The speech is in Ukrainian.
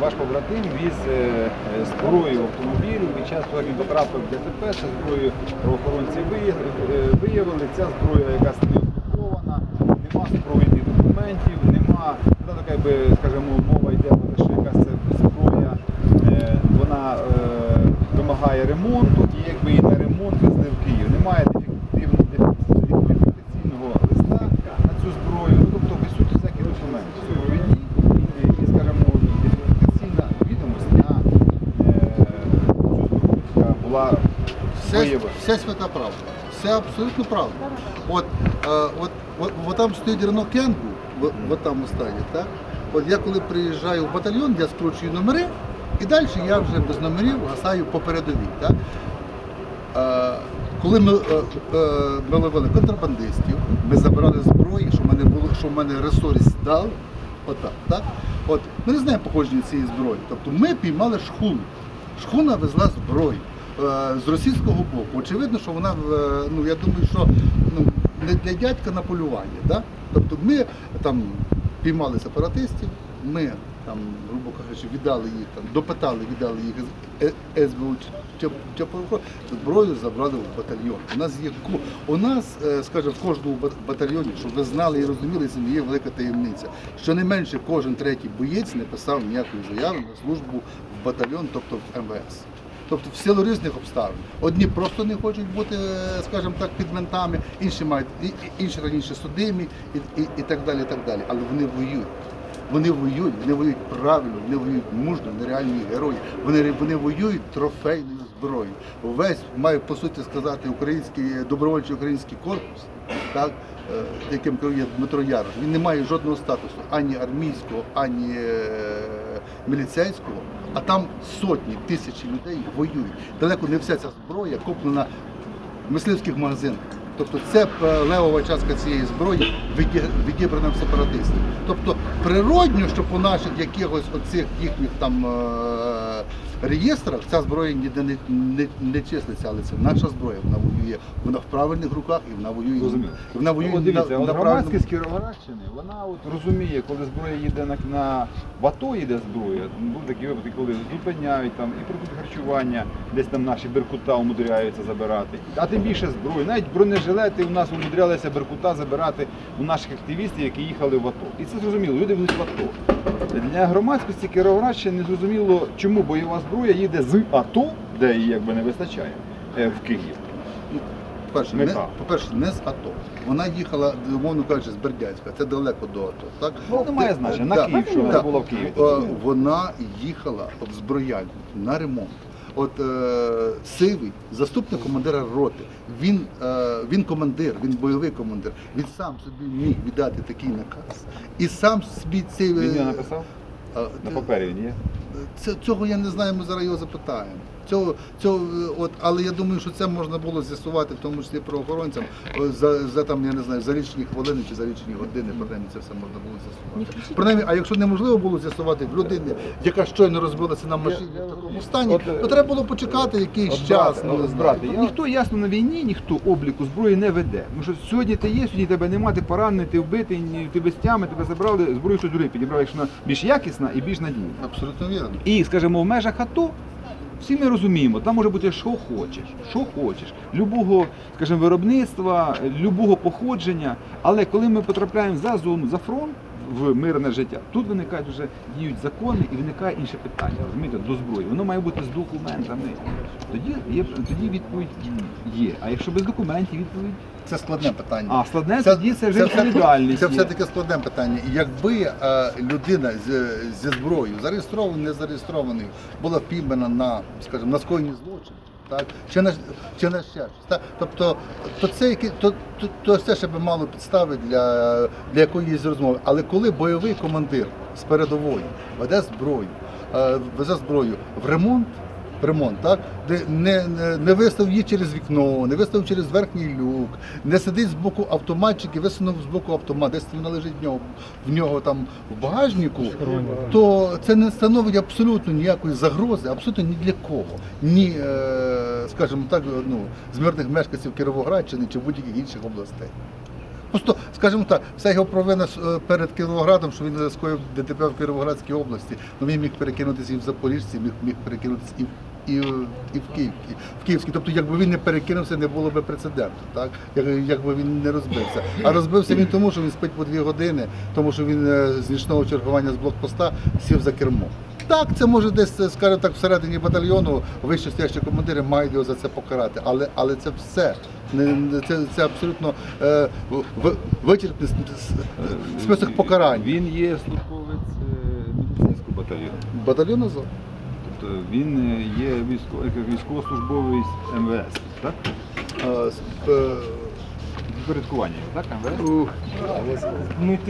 ваш побратим віз е, е, зброю в автомобілі. Під час того, він потрапив в ДТП, цю зброю правоохоронці виявили, е. Ця зброя, якась не окупована, нема супровідних документів, нема, ну, так, якби, скажімо, мова йде про що якась це зброя, е, вона е, вимагає ремонту, і якби і на ремонт везли в Київ. Немає дефективного ідентифікаційного листа на цю зброю. Ну, тобто висуть всякі документи. В супровідні і, і, скажімо, ідентифікаційна відомість на е, цю зброю, яка була Все, виявлена. все свята правда. Все абсолютно правда. От, е, от, от, от там стоїть Рено Кенгу, в, в там останнє, так? От я коли приїжджаю в батальйон, я скручую номери, і далі я вже без номерів гасаю по передовій. Так? Е, коли ми, е, е, ми ловили контрабандистів, ми забирали зброї, що в мене було, що в мене ресурс дав, отак, так? От, ми не знаємо походження цієї зброї. Тобто ми піймали шхуну. Шхуна везла зброю з російського боку. Очевидно, що вона, е, ну я думаю, що ну, не для дядька на полювання. Да? Тобто ми там піймали сепаратистів, ми там, грубо кажучи, віддали їх, там, допитали, віддали їх Е- СБУ чи зброю забрали в батальйон. У нас є у нас, е, скажімо, в кожному батальйоні, щоб ви знали і розуміли, це не є велика таємниця. Щонайменше кожен третій боєць не писав ніякої заяви на службу в батальйон, тобто в МВС. Тобто в силу різних обставин. Одні просто не хочуть бути, е, скажімо так, під ментами, інші мають інші раніше судимі і, і, і так далі. і так далі. Але вони воюють. Вони воюють, вони воюють правильно, вони воюють мужно, нереальні герої. Вони, вони воюють трофейною зброєю. Весь має по суті сказати український добровольчий український корпус, так, е, яким керує Дмитро Ярош. Він не має жодного статусу ані армійського, ані е, міліцейського. А там сотні тисячі людей воюють. Далеко не вся ця зброя куплена в мисливських магазинах. Тобто це е, левова частка цієї зброї відібрана в сепаратистів. Тобто природньо, що по наших якихось оцих їхніх там е, реєстрах ця зброя ніде не, не, не числиться, але це наша зброя. Вона воює, вона в правильних руках і вона воює. І вона воює От дивіться, на, на громадськість. Кіровоградщини, вона от розуміє, коли зброя їде на, на в АТО їде зброя. Були такі випадки, коли зупиняють там і продукти харчування, десь там наші беркута умудряються забирати. А тим більше зброю. Навіть бронежилети у нас умудрялися беркута забирати у наших активістів, які їхали в АТО. І це зрозуміло, люди будуть в АТО. Для громадськості Кіровоградщини не зрозуміло, чому бойова зброя їде з АТО, де її якби не вистачає, е, в Київ. По-перше, не, по-перше, не з АТО. Вона їхала, умовно кажучи, з Бердянська. Це далеко до АТО. Так? Ну, немає значення. На Київ, що вона була в Києві. Е, Вона їхала в зброяльню на ремонт. От е, Сивий, заступник командира роти, він, е, він командир, він бойовий командир. Він сам собі міг віддати такий наказ. І сам собі цей. Він його написав? е, На папері він є. це, цього я не знаю, ми зараз його запитаємо. Цього, цього, е, от, але я думаю, що це можна було з'ясувати, в тому числі правоохоронцям, е, за, за там, я не знаю, за лічені хвилини чи за лічені години, принаймні це все можна було з'ясувати. Принаймні, а якщо неможливо було з'ясувати в людини, яка щойно розбилася на машині в такому стані, От, е, то треба було почекати якийсь От, час. брате, ну, знаю. брате, ніхто ясно на війні, ніхто обліку зброї не веде. Тому що сьогодні ти є, сьогодні тебе нема, ти поранений, ти вбитий, ні- ти без тями, тебе забрали, зброю хтось другий підібрав, якщо вона більш якісна і більш надійна. Абсолютно вірно. І, скажімо, в межах АТО всі ми розуміємо, там може бути що хочеш, що хочеш, любого, скажімо, виробництва, любого походження. Але коли ми потрапляємо за зону, за фронт в мирне життя, тут виникають вже діють закони і виникає інше питання, розумієте, до зброї. Воно має бути з документами. Тоді є тоді відповідь є. А якщо без документів відповідь. Це складне питання. А складне тоді це вже відповідальність. Це є. все таке складне питання. Якби е, людина з, зі зброєю, зареєстрований, не зареєстрований, була впіймана на, скажімо, на скоєнні злочин, так, чи на, чи на ще щось. Тобто, то це, то, то, то це ще би мало підстави для, для якоїсь розмови. Але коли бойовий командир з передової веде зброю, е, везе зброю в ремонт, ремонт, так? Де не, не, не вистав її через вікно, не вистав через верхній люк, не сидить з боку автоматчик і висунув з боку автомат, десь вона лежить в нього, в нього там в багажнику, то це не становить абсолютно ніякої загрози, абсолютно ні для кого. Ні, е, скажімо так, ну, з мирних мешканців Кіровоградщини чи будь-яких інших областей. Просто, скажімо так, вся його провина е, перед Кіровоградом, що він скоїв ДТП в Кіровоградській області, ну він міг перекинутися і в Запоріжці, міг, міг перекинутися і в. І, і в Київ, в Київській. Тобто, якби він не перекинувся, не було б прецеденту, так? Як, якби він не розбився. А розбився він тому, що він спить по дві години, тому що він е, з нічного чергування з блокпоста сів за кермо. Так, це може десь, е, скажімо так, всередині батальйону вище стоящі командири мають його за це покарати. Але, але це все. Це, це абсолютно е, вичерпний список покарань. Він є службовець е, медицинського батальйону. Батальйон Азов. Тобто він е, є військо- військовослужбовець МВС, так? Е, Підпорядкування, так? МВС?